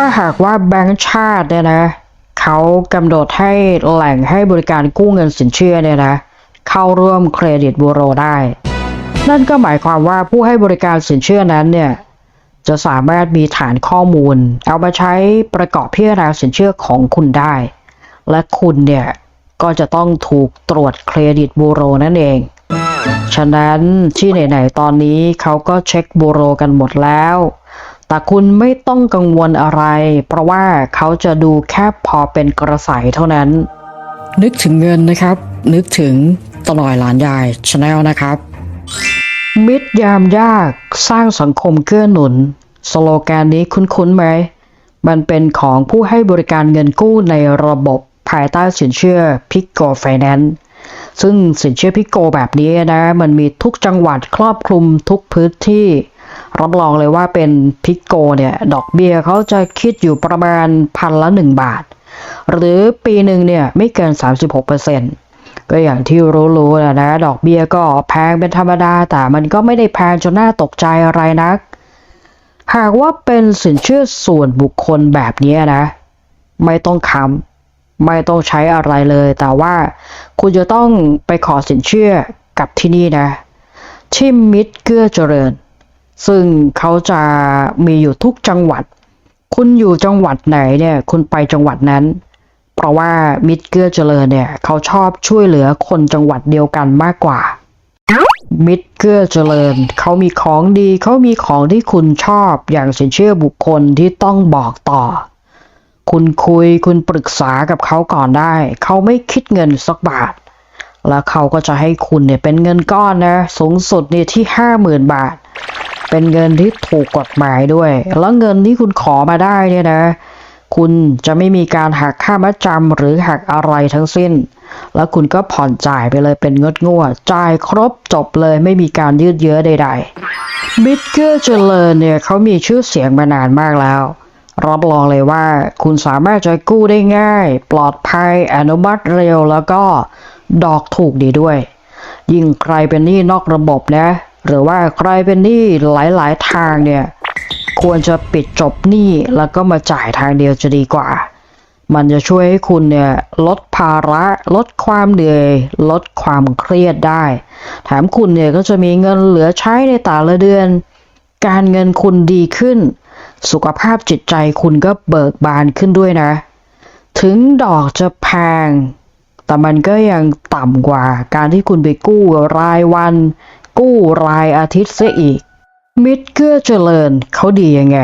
ถ้าหากว่าแบงก์ชาติเนี่ยนะเขากำหนดให้แหล่งให้บริการกู้เงินสินเชื่อเนี่ยนะเข้าร่วมเครดิตบูโรได้ นั่นก็หมายความว่าผู้ให้บริการสินเชื่อนั้นเนี่ยจะสามารถมีฐานข้อมูล เอามาใช้ประกอบพิจารณาสินเชื่อของคุณได้ และคุณเนี่ยก็จะต้องถูกตรวจเครดิตบูโรนั่นเอง ฉะนั้นที่ไหนๆตอนนี้เขาก็เช็คบูโรกันหมดแล้ว แต่คุณไม่ต้องกังวลอะไร เพราะว่าเขาจะดูแค่พอเป็นกระใสเท่านั้น นึกถึงเงินนะครับ นึกถึงตลอยหลานยายชาแนลนะครับ มิตรยามยากสร้างสังคมเกื้อหนุน สโลแกนนี้คุ้นๆไหม มันเป็นของผู้ให้บริการเงินกู้ในระบบภายใต้สินเชื่อพิกโกไฟแนนซ์ซึ่งสินเชื่อพิกโกแบบนี้นะ มันมีทุกจังหวัดครอบคลุมทุกพื้นที่ รับรองเลยว่าเป็นพิกโกเนี่ย ดอกเบีย้ยเขาจะคิดอยู่ประมาณพันละหนึ่งบาท หรือปีหนึ่งเนี่ย ไม่เกิน 36%ก็อย่างที่รู้ๆนะนะ ดอกเบีย้ยก็แพงเป็นธรรมดา แต่มันก็ไม่ได้แพงจนน่าตกใจอะไรนัก หากว่าเป็นสินเชื่อส่วนบุคคลแบบนี้นะ ไม่ต้องค้ำไม่ต้องใช้อะไรเลย แต่ว่าคุณจะต้องไปขอสินเชื่อกับที่นี่นะที่มิตรเกื้อเจริญ ซึ่งเขาจะมีอยู่ทุกจังหวัด คุณอยู่จังหวัดไหนเนี่ย คุณไปจังหวัดนั้น เพราะว่ามิตรเกื้อเจริญเนี่ย เขาชอบช่วยเหลือคนจังหวัดเดียวกันมากกว่า มิตรเกื้อเจริญ เขามีของดี เขามีของที่คุณชอบอย่างสินเชื่อบุคคลที่ต้องบอกต่อ คุณคุยคุณปรึกษากับเขาก่อนได้ เขาไม่คิดเงินสักบาท แล้วเขาก็จะให้คุณเนี่ยเป็นเงินก้อนนะ สูงสุดเนี่ยที่ห้าหมื่นบาท เป็นเงินที่ถูกกฎหมายด้วย แล้วเงินที่คุณขอมาได้เนี่ยนะ คุณจะไม่มีการหักค่ามัดจำหรือหักอะไรทั้งสิ้น แล้วคุณก็ผ่อนจ่ายไปเลยเป็นงดงวดจ่ายครบจบเลยไม่มีการยืดเยื้อใดๆบิตเกอร์เจริญเนี่ยเขามีชื่อเสียงมานานมากแล้วรับรองเลยว่าคุณสามารถจะกู้ได้ง่าย ปลอดภัย อนุมัติเร็วแล้วก็ดอกถูกดีด้วย ยิ่งใครเป็นหนี้นอกระบบนะ หรือว่าใครเป็นหนี้หลายๆ ทางเนี่ย ควรจะปิดจบหนี้แล้วก็มาจ่ายทางเดียวจะดีกว่า มันจะช่วยให้คุณเนี่ยลดภาระลดความเหนื่อย ลดความเครียดได้ แถมคุณเนี่ยก็จะมีเงินเหลือใช้ในแต่ละเดือน การเงินคุณดีขึ้น สุขภาพจิตใจคุณก็เบิกบานขึ้นด้วยนะ ถึงดอกจะแพงแต่มันก็ยังต่ำกว่าการที่คุณไปกู้รายวัน กู้รายอาทิตย์เสียอีก มิตรเกื้อเจริญเขาดียังไง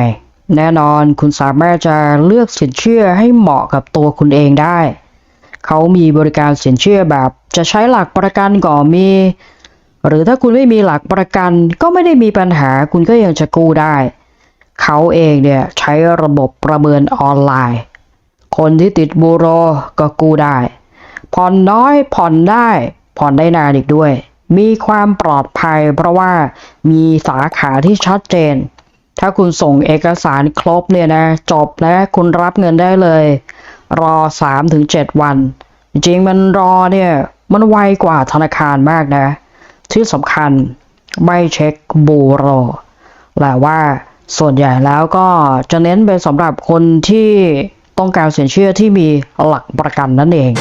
แน่นอนคุณสามารถจะเลือกสินเชื่อให้เหมาะกับตัวคุณเองได้ เขามีบริการสินเชื่อแบบ จะใช้หลักประกันก็มี หรือถ้าคุณไม่มีหลักประกันก็ไม่ได้มีปัญหาคุณก็ยังจะกู้ได้ เขาเองเนี่ยใช้ระบบประเมินออนไลน์ คนที่ติดบูโรก็กู้ได้ ผ่อนน้อยผ่อนได้ผ่อนได้นานอีกด้วย มีความปลอดภัยเพราะว่ามีสาขาที่ชัดเจน ถ้าคุณส่งเอกสารครบเนี่ยนะ จบและคุณรับเงินได้เลย รอ 3-7 วัน จริงมันรอเนี่ย มันไวกว่าธนาคารมากนะ ที่สำคัญไม่เช็คบูโรแต่ว่าส่วนใหญ่แล้วก็จะเน้นเป็นสำหรับคนที่ต้องการสินเชื่อที่มีหลักประกันนั่นเอง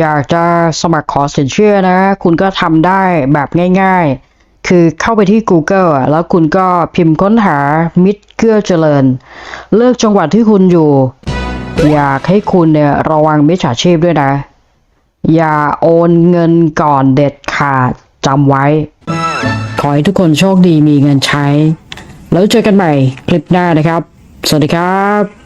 อยากจะสมัครขอสินเชื่อนะ คุณก็ทำได้แบบง่ายๆ คือเข้าไปที่ Google แล้วคุณก็พิมพ์ค้นหามิตรเกื้อเจริญ เลือกจังหวัดที่คุณอยู่ อยากให้คุณเนี่ยระวังมิจฉาชีพด้วยนะ อย่าโอนเงินก่อนเด็ดขาดจำไว้ ขอให้ทุกคนโชคดีมีเงินใช้ แล้วเจอกันใหม่คลิปหน้านะครับ สวัสดีครับ